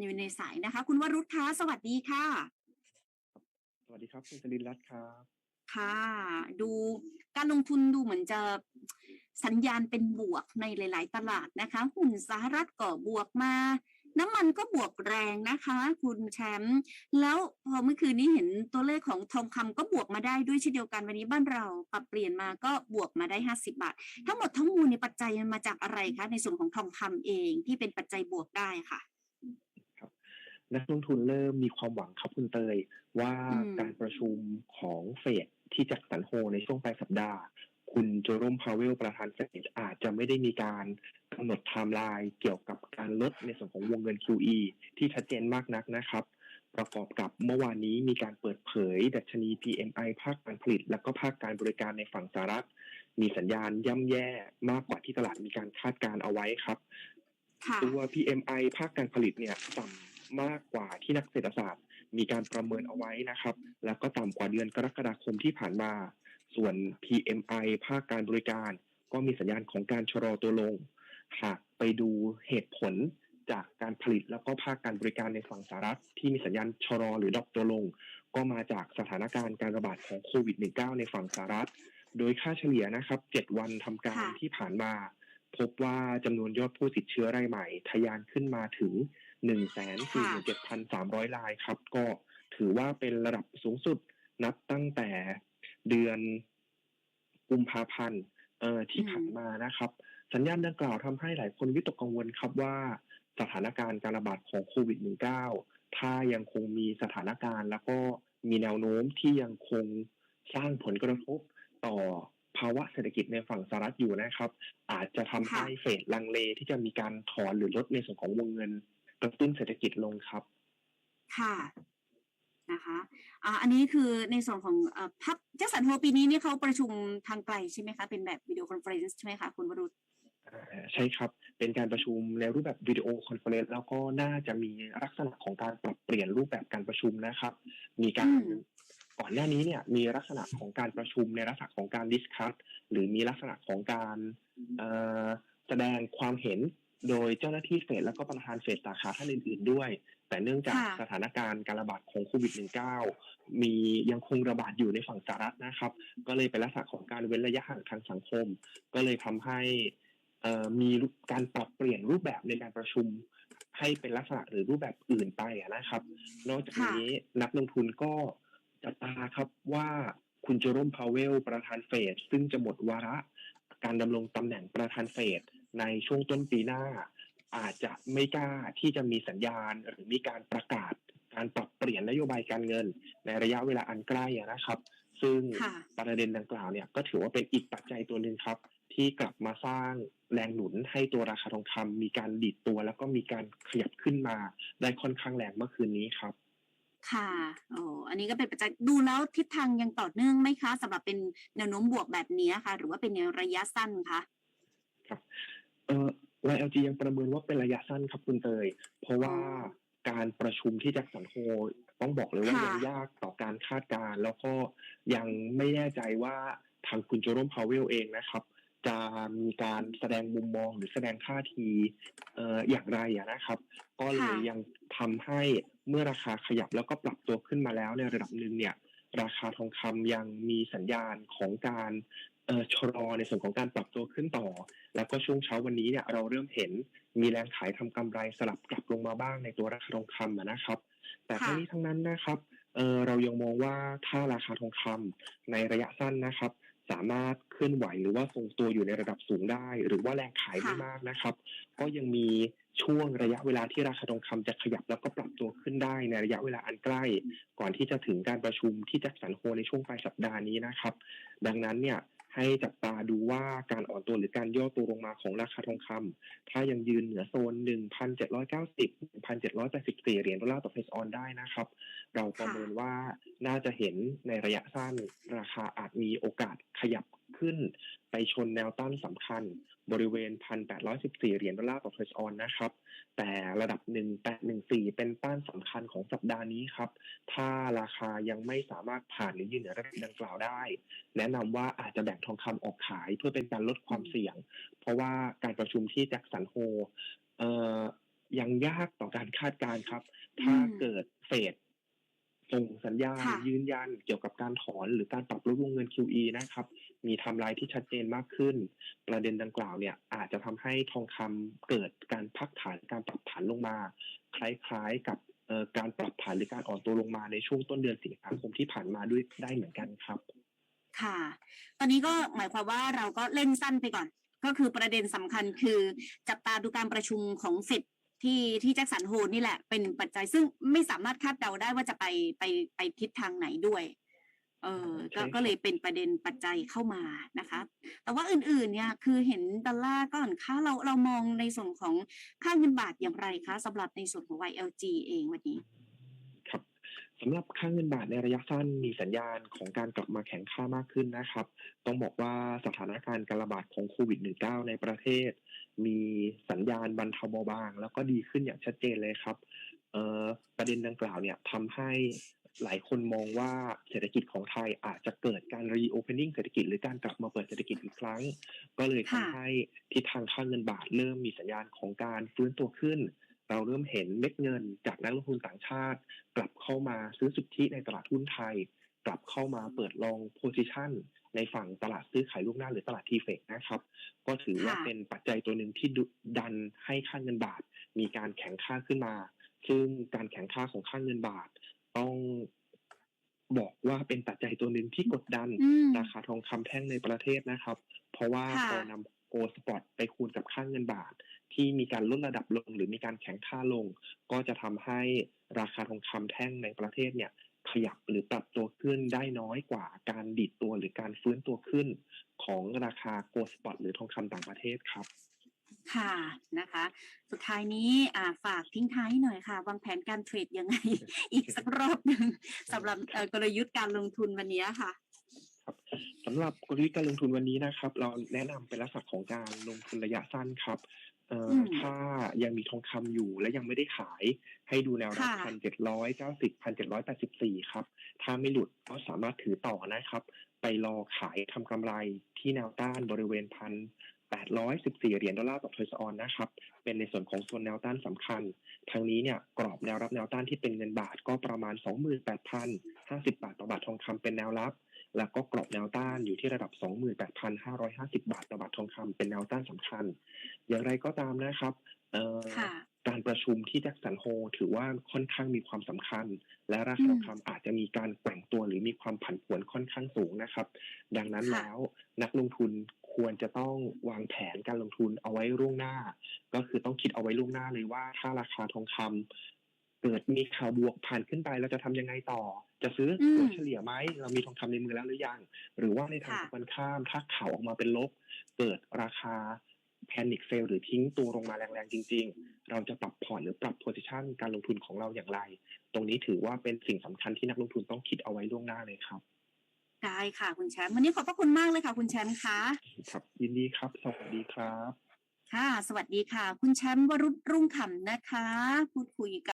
อยู่ในสายนะคะ คุณวรุษคะสวัสดีค่ะ สวัสดีครับคุณจรินทร์รัตน์ครับค่ะ ดูการลงทุนดูเหมือนจะสัญญาณเป็นบวกในหลาย ๆ ตลาดนะคะ หุ้นสหรัฐก็บวกมา น้ำมันก็บวกแรงนะคะ คุณแชมป์แล้วพอเมื่อคืนนี้เห็นตัวเลขของทองคำก็บวกมาได้ด้วยเช่นเดียวกันวันนี้บ้านเราปรับเปลี่ยนมาก็บวกมาได้ 50 บาท ทั้งหมดทั้งมวลในยปัจจัยมันมาจากอะไรคะ ในส่วนของทองคำเองที่เป็นปัจจัยบวกได้ค่ะ นักลงทุนเริ่มมีความหวังครับคุณเตย ว่าอืมการประชุมของเฟดที่แจ็คสันโฮในช่วงปลายสัปดาห์ คุณโจโรมพาวเวลประธานเฟดอาจจะไม่ได้มีการกำหนดไทม์ไลน์เกี่ยวกับการลดในส่วนของวงเงิน QE ที่ชัดเจนมากนักนะครับ ประกอบกับเมื่อวานนี้มีการเปิดเผย ดัชนี PMI ภาคการผลิต และก็ภาคการบริการในฝั่งสหรัฐ มีสัญญาณย่ำแย่มากกว่าที่ตลาดมีการคาดการณ์เอาไว้ครับค่ะตัว PMI ภาคการผลิตเนี่ยต่ำ มากกว่าที่นักเศรษฐศาสตร์ มีการประเมินเอาไว้นะครับ แล้วก็ต่ำกว่าเดือนกรกฎาคมที่ผ่านมา ส่วน PMI ภาคการบริการ ก็มีสัญญาณของการชะลอตัวลง หากไปดูเหตุผลจากการผลิตแล้วก็ภาคการบริการในฝั่งสหรัฐ ที่มีสัญญาณชะลอหรือดรอปตัวลง ก็มาจากสถานการณ์การระบาดของโควิด -19 ในฝั่งสหรัฐ โดยค่าเฉลี่ยนะครับ 7 วันทำการค่ะที่ผ่านมา พบว่าจำนวนยอดผู้ติดเชื้อรายใหม่ ทะยานขึ้นมาถึง 147,300รายครับ ก็ถือว่าเป็นระดับสูงสุดนับตั้งแต่เดือนกุมภาพันธ์เอ่อที่อืมผ่านมานะครับ สัญญาณดังกล่าวทำให้หลายคนวิตกกังวลครับว่าสถานการณ์การระบาดของโควิด -19 ถ้ายังคงมีสถานการณ์แล้วก็มีแนวโน้มที่ยังคงสร้างผลกระทบต่อภาวะเศรษฐกิจในฝั่งสหรัฐอยู่นะครับ อาจจะทำให้เฟดลังเลที่จะมีการถอนหรือลดในส่วนของวงเงิน กระตุ้นเศรษฐกิจลงครับ ค่ะนะคะอ่าอันนี้คือในส่วนของเอ่อพับแจ็คสันโฮปีนี้เนี่ยเขาประชุมทางไกลใช่ไหมคะ เป็นแบบวิดีโอคอนเฟอเรนซ์ใช่ไหมคะคุณวรุษอ่าใช่ครับ เป็นการประชุมในรูปแบบวิดีโอคอนเฟอเรนซ์แล้วก็น่าจะมีลักษณะของการปรับเปลี่ยนรูปแบบการประชุมนะครับ มีการอืมก่อนหน้านี้เนี่ยมีลักษณะของการประชุมในลักษณะของการดิสคัสหรือมีลักษณะของการเอ่อแสดงความเห็น โดยเจ้าหน้าที่เฟดแล้วก็ประธานเฟดสาขาท่านอื่น ๆด้วย แต่เนื่องจากค่ะสถานการณ์การระบาดของโควิด -19 มียังคงระบาดอยู่ในฝั่งสหรัฐนะครับ ก็เลยเป็นลักษณะของการเว้นระยะห่างทางสังคม ก็เลยทำให้เอ่อมีการปรับเปลี่ยนรูปแบบในการประชุมให้เป็นลักษณะหรือรูปแบบอื่นไปอะนะครับ นอกจากนี้นักลงทุนก็จับตาครับว่าคุณโจโรมพาวเวลประธานเฟดซึ่งจะหมดวาระการดำรงตำแหน่งประธานเฟด ในช่วงต้นปีหน้า อาจจะไม่กล้าที่จะมีสัญญาณหรือมีการประกาศ การปรับเปลี่ยนนโยบายการเงิน ในระยะเวลาอันใกล้อะนะครับ ซึ่งค่ะประเด็นดังกล่าวเนี่ยก็ถือว่าเป็นอีกปัจจัยตัวหนึ่งครับ ที่กลับมาสร้างแรงหนุนให้ตัวราคาทองคำมีการดีดตัว แล้วก็มีการขยับขึ้นมาได้ค่อนข้างแรงเมื่อคืนนี้ครับค่ะโอ้อันนี้ก็เป็นปัจจัยดูแล้วทิศทางยังต่อเนื่องไหมคะสำหรับเป็นแนวโน้มบวกแบบนี้ค่ะ หรือว่าเป็นในระยะสั้นคะ เออ YLG ยังประเมินว่าเป็นระยะสั้นครับคุณเตย เพราะว่าการประชุมที่แจ็คสันโฮต้องบอกเลยว่าค่ะยังยากต่อการคาดการณ์แล้วก็ยังไม่แน่ใจว่าทางคุณโจโรมพาวเวลเองนะครับ จะมีการแสดงมุมมองหรือแสดงท่าทีเอ่ออย่างไรอะนะครับ ก็เลยค่ะยังทำให้เมื่อราคาขยับแล้วก็ปรับตัวขึ้นมาแล้วในระดับหนึ่งเนี่ย ราคาทองคำยังมีสัญญาณของการเอ่อ ชะลอในส่วนของการปรับตัวขึ้นต่อ แล้วก็ช่วงเช้าวันนี้เนี่ยเราเริ่มเห็นมีแรงขายทำกำไรสลับกลับลงมาบ้างในตัวราคาทองคำอะนะครับ แต่ค่ะทั้งนี้ทั้งนั้นนะครับเออเรายังมองว่าถ้าราคาทองคำในระยะสั้นนะครับ สามารถเคลื่อนไหวหรือว่าทรงตัวอยู่ในระดับสูงได้ หรือว่าแรงขายไม่ค่ะมากนะครับ ก็ยังมีช่วงระยะเวลาที่ราคาทองคำจะขยับแล้วก็ปรับตัวขึ้นได้ในระยะเวลาอันใกล้ ก่อนที่จะถึงการประชุมที่แจ็คสันโฮในช่วงปลายสัปดาห์นี้นะครับ ดังนั้นเนี่ย ให้จับตาดูว่าการอ่อนตัวหรือการย่อตัวลงมาของราคาทองคำถ้ายังยืนเหนือโซน 1,790 1,784เหรียญดอลลาร์ต่อเฟสออนได้นะครับ เราประเมินว่าน่าจะเห็นในระยะสั้นราคาอาจมีโอกาสขยับขึ้นไปชนแนวต้านสำคัญ บริเวณ 1,814 เหรียญดอลลาร์ต่อเฟสออนนะครับ แต่ระดับ 1814 เป็นต้านสำคัญของสัปดาห์นี้ครับ ถ้าราคายังไม่สามารถผ่านหรือยืนเหนือระดับดังกล่าวได้ แนะนำว่าอาจจะแบ่งทองคำออกขายเพื่อเป็นการลดความเสี่ยง เพราะว่าการประชุมที่แจ็คสันโฮยังยากต่อการคาดการณ์ครับ ถ้าเกิดเฟด ส่งสัญญาณค่ะยืนยันเกี่ยวกับการถอนหรือการปรับลดวงเงิน QE นะครับ มีไทม์ไลน์ที่ชัดเจนมากขึ้น ประเด็นดังกล่าวเนี่ยอาจจะทำให้ทองคำเกิดการพักฐานการปรับฐานลงมา คล้ายๆกับเอ่อการปรับฐานหรือการอ่อนตัวลงมาในช่วงต้นเดือนสิงหาคมที่ผ่านมาด้วยได้เหมือนกันครับ ค่ะ ตอนนี้ก็หมายความว่าเราก็เล่นสั้นไปก่อน ก็คือประเด็นสำคัญคือจับตาดูการประชุมของเฟด ที่ที่แจ็คสันโฮลนี่แหละ เป็นปัจจัยซึ่งไม่สามารถคาดเดาได้ว่าจะไปไปไปทิศทางไหนด้วย เออก็ใช่ครับก็เลยเป็นประเด็นปัจจัยเข้ามานะคะ แต่ว่าอื่นๆ เนี่ยคือเห็นดอลลาร์ก็อ่อนค่าเราเรามองในส่วนของค่าเงินบาทอย่างไรคะสำหรับในส่วนของ YLG เองวันนี้ครับ สำหรับค่าเงินบาทในระยะสั้นมีสัญญาณของการกลับมาแข็งค่ามากขึ้นนะครับ ต้องบอกว่าสถานการณ์การระบาดของโควิด -19 ในประเทศ มีสัญญาณบรรเทาเบาบาง แล้วก็ดีขึ้นอย่างชัดเจนเลยครับเอ่อประเด็นดังกล่าวเนี่ยทำให้หลายคนมองว่าเศรษฐกิจของไทยอาจจะเกิดการ reopening เศรษฐกิจหรือการกลับมาเปิดเศรษฐกิจอีกครั้ง ก็เลยทำค่ะให้ทิศทางค่าเงินบาทเริ่มมีสัญญาณของการฟื้นตัวขึ้น เราเริ่มเห็นเม็ดเงินจากนักลงทุนต่างชาติ กลับเข้ามาซื้อสุทธิในตลาดหุ้นไทย กลับเข้ามาเปิดลองโพซิชันในฝั่งตลาดซื้อขายลูกหน้าหรือตลาดทีเฟกนะครับ ก็ถือว่าค่ะเป็นปัจจัยตัวหนึ่งที่ดุดันให้ค่าเงินบาท มีการแข็งค่าขึ้นมา ซึ่งการแข็งค่าของค่าเงินบาท ต้องบอกว่าเป็นปัจจัยตัวหนึ่งที่กดดันอืมราคาทองคำแท่งในประเทศนะครับ เพราะว่าค่ะพอนำโกลสปอตไปคูณกับค่าเงินบาท ที่มีการลดระดับลงหรือมีการแข็งค่าลง ก็จะทำให้ราคาทองคำแท่งในประเทศเนี่ยขยับหรือปรับตัวขึ้นได้น้อยกว่าการดิดตัวหรือการฟื้นตัวขึ้น ของราคาโกลสปอตหรือทองคำต่างประเทศครับค่ะนะคะ สุดท้ายนี้อ่าฝากทิ้งท้ายหน่อยค่ะวางแผนการเทรดยังไง อีกสักรอบหนึ่งสำหรับเอ่อกลยุทธ์การลงทุนวันนี้ค่ะครับ สำหรับกลยุทธ์การลงทุนวันนี้นะครับ เราแนะนำเป็นลักษณะของการลงทุนระยะสั้นครับเอ่ออมถ้ายังมีทองคำอยู่และยังไม่ได้ขาย ให้ดูแนวรับค่ะพันเจ็ดร้อยเก้าสิบพันเจ็ดร้อยแปดสิบสี่ครับ ถ้าไม่หลุดก็สามารถถือต่อนะครับ ไปรอขายทำกำไรที่แนวต้านบริเวณพัน แปดร้อยสิบสี่เหรียญดอลลาร์ต่อทอยส์ออนนะครับ เป็นในส่วนของโซนแนวต้านสำคัญ ทางนี้เนี่ยกรอบแนวรับแนวต้านที่เป็นเงินบาทก็ประมาณ 28,050 บาทต่อบาททองคำเป็นแนวรับ แล้วก็กรอบแนวต้านอยู่ที่ระดับ 28,550 บาทต่อบาททองคำเป็นแนวต้านสำคัญ อย่างไรก็ตามนะครับเอ่อค่ะการประชุมที่แจ็คสันโฮถือว่าค่อนข้างมีความสำคัญ และราคาทองคำอาจจะมีการแกว่งตัวหรือมีความผันผวนค่อนข้างสูงนะครับ ดังนั้นค่ะแล้วนักลงทุน ควรจะต้องวางแผนการลงทุนเอาไว้ล่วงหน้า ก็คือต้องคิดเอาไว้ล่วงหน้าเลยว่า ถ้าราคาทองคำเกิดมีข่าวบวกผ่านขึ้นไปเราจะทำยังไงต่อ จะซื้ออืมตัวเฉลี่ยไหมเรามีทองคำในมือแล้วหรือยัง หรือว่าในทางค่ะตรงกันข้ามถ้าข่าวออกมาเป็นลบ เกิดราคาแพนิคเซลหรือทิ้งตัวลงมาแรงๆ จริง ๆ เราจะปรับพอร์ตหรือปรับโพซิชันการลงทุนของเราอย่างไร ตรงนี้ถือว่าเป็นสิ่งสำคัญที่นักลงทุนต้องคิดเอาไว้ล่วงหน้าเลยครับ ได้ค่ะคุณแชมป์วันนี้ขอบพระคุณมากเลยค่ะ คุณแชมป์คะครับยินดีครับ สวัสดีครับ ค่ะ สวัสดีค่ะ คุณแชมป์วรุษรุ่งขำนะคะ พูดคุยกับ